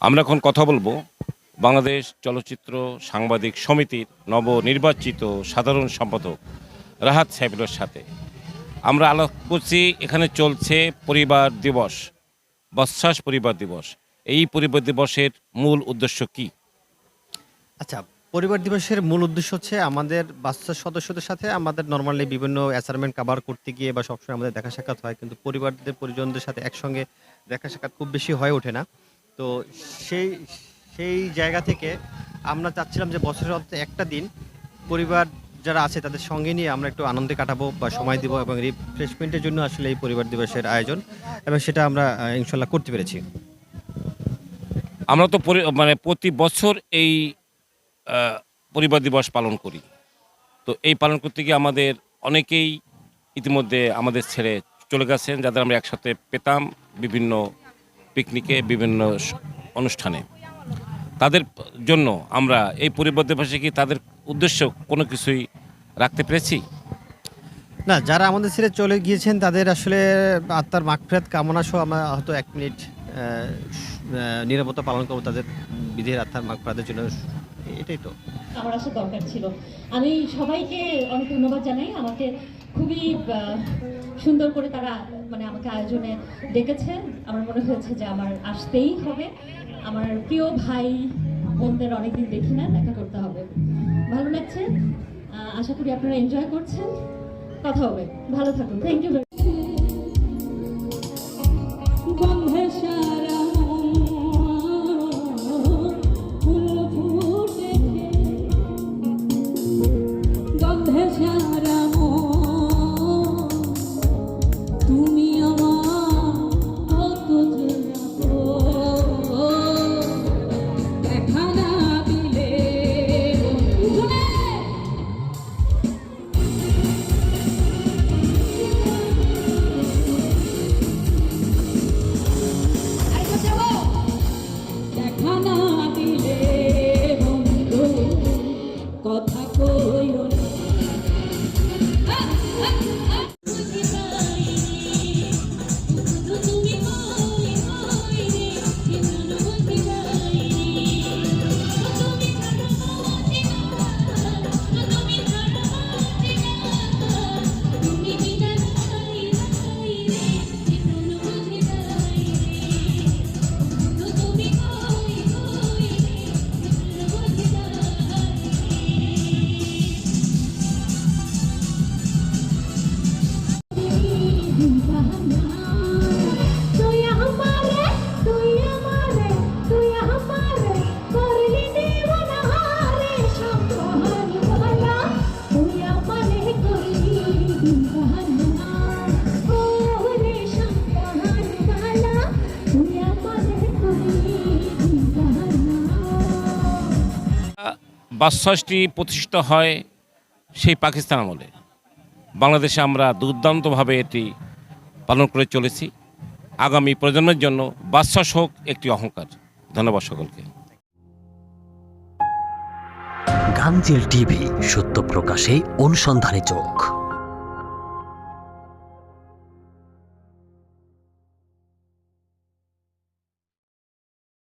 আমরা এখন কথা বলব বাংলাদেশ চলচ্চিত্র সাংবাদিক সমিতির নবনির্বাচিত সাধারণ সম্পাদক রাহাত সাহেবের সাথে। আমরা আলাপ করছি, এখানে চলছে পরিবার দিবস, বৎসাস পরিবার দিবস। এই পরিবার দিবসের মূল উদ্দেশ্য কি? আচ্ছা পরিবার দিবসের মূল উদ্দেশ্য হচ্ছে আমাদের বাচ্চা সদস্যদের সাথে আমাদের নর্মালি বিভিন্ন অ্যাসাইনমেন্ট কাভার করতে গিয়ে বা সবসময় আমাদের দেখা সাক্ষাৎ হয়। কিন্তু পরিবারদের, পরিজনদের সাথে একসঙ্গে দেখা সাক্ষাৎ খুব বেশি হয়ে ওঠে না। তো সেই সেই জায়গা থেকে আমরা চাচ্ছিলাম যে বছরের অন্তত একটা দিন পরিবার যারা আছে তাদের সঙ্গে নিয়ে আমরা একটু আনন্দে কাটাবো বা সময় দিব এবং রিফ্রেশমেন্টের জন্য আসলে এই পরিবার দিবসের আয়োজন এবং সেটা আমরা ইনশাল্লাহ করতে পেরেছি। আমরা তো মানে প্রতি বছর এই পরিবার দিবস পালন করি। তো এই পালন করতে গিয়ে আমাদের অনেকেই ইতিমধ্যে আমাদের ছেড়ে চলে গেছেন, যাদের আমরা একসাথে পেতাম বিভিন্ন পিকনিকে বিভিন্ন অনুষ্ঠানে। তাদের জন্য আমরা এই পরিবর্তে দিবসে কি তাদের উদ্দেশ্য কোনো কিছুই রাখতে পেরেছি? না যারা আমাদের ছেড়ে চলে গিয়েছেন তাদের আসলে আত্মার মাগফিরাত কামনা সহ আমরা হয়তো এক মিনিট আহ, পালন করব তাদের বিধের আত্মার মাগফিরাতের জন্য। এটাই তো। আমার আসা দরকার ছিল। আমি সবাইকে অনেক ধন্যবাদ জানাই। আমাকে খুবই সুন্দর করে তারা মানে আমাকে আয়োজনে ডেকেছেন। আমার মনে হয়েছে যে আমার আসতেই হবে। আমার প্রিয় ভাই বোনদের অনেকদিন দেখি না, দেখা করতে হবে। ভালো লাগছে। আশা করি আপনারা এনজয় করছেন। কথা হবে। ভালো থাকুন। থ্যাংক ইউ বাদশাসটি প্রতিষ্ঠিত হয় সেই পাকিস্তান আমলে। বাংলাদেশে আমরা দুর্দান্তভাবে এটি পালন করে চলেছি। আগামী প্রজন্মের জন্য বাদশাস হোক একটি অহংকার। ধন্যবাদ সকলকে। গাঞ্জেল টিভি, সত্য প্রকাশে অনুসন্ধানে চোখ।